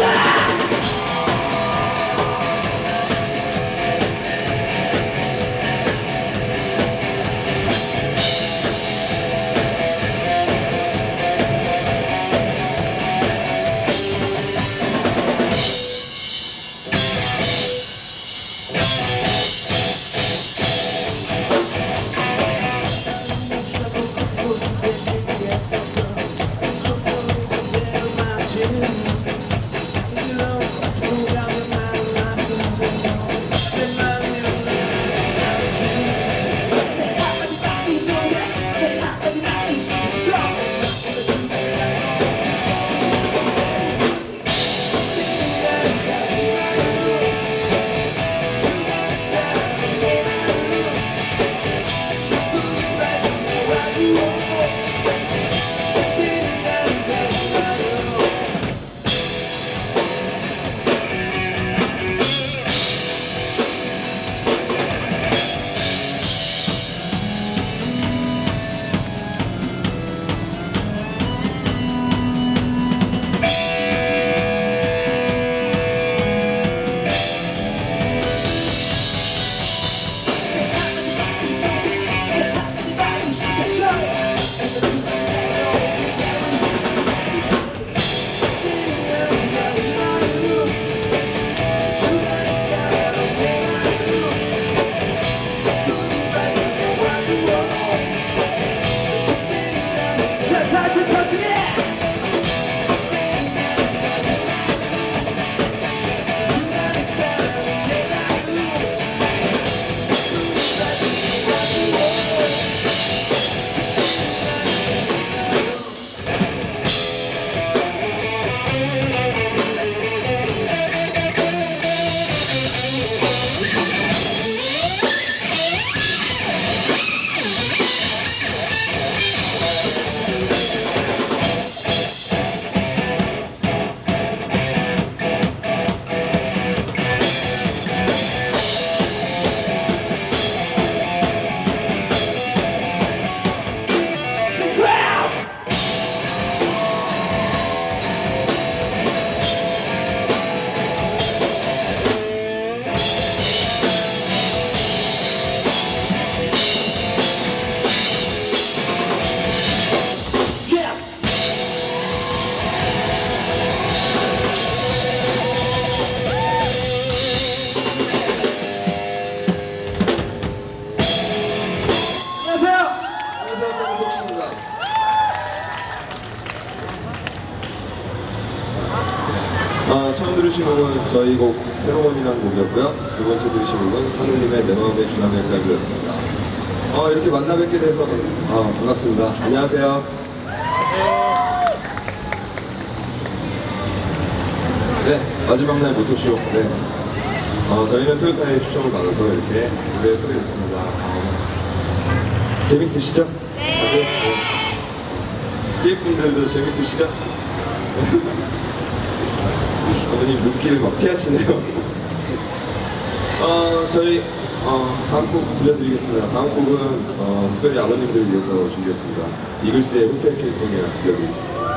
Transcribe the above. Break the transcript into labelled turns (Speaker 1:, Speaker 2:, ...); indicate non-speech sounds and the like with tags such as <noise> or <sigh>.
Speaker 1: 영
Speaker 2: you. 아, 처음 들으신 곡은 저희 곡 페로몬이라는 곡이었고요. 두 번째 들으신 곡은 산울림의 내 마음의 주남의까지였습니다. 어, 이렇게 만나 뵙게 돼서 아, 반갑습니다. 안녕하세요. 네, 마지막 날 모토쇼. 네. 어, 저희는 토요타의 추천을 받아서 이렇게 무대에 서게 됐습니다. 어, 재밌으시죠? 네. 뒤에 분들도 재밌으시죠? <laughs> 어머님 눈길을 막 피하시네요. <laughs> 어, 저희 어, 다음 곡 들려드리겠습니다. 다음 곡은 어, 특별히 아버님들을 위해서 준비했습니다. 이글스의 호텔 캘리포니아 들려드리겠습니다.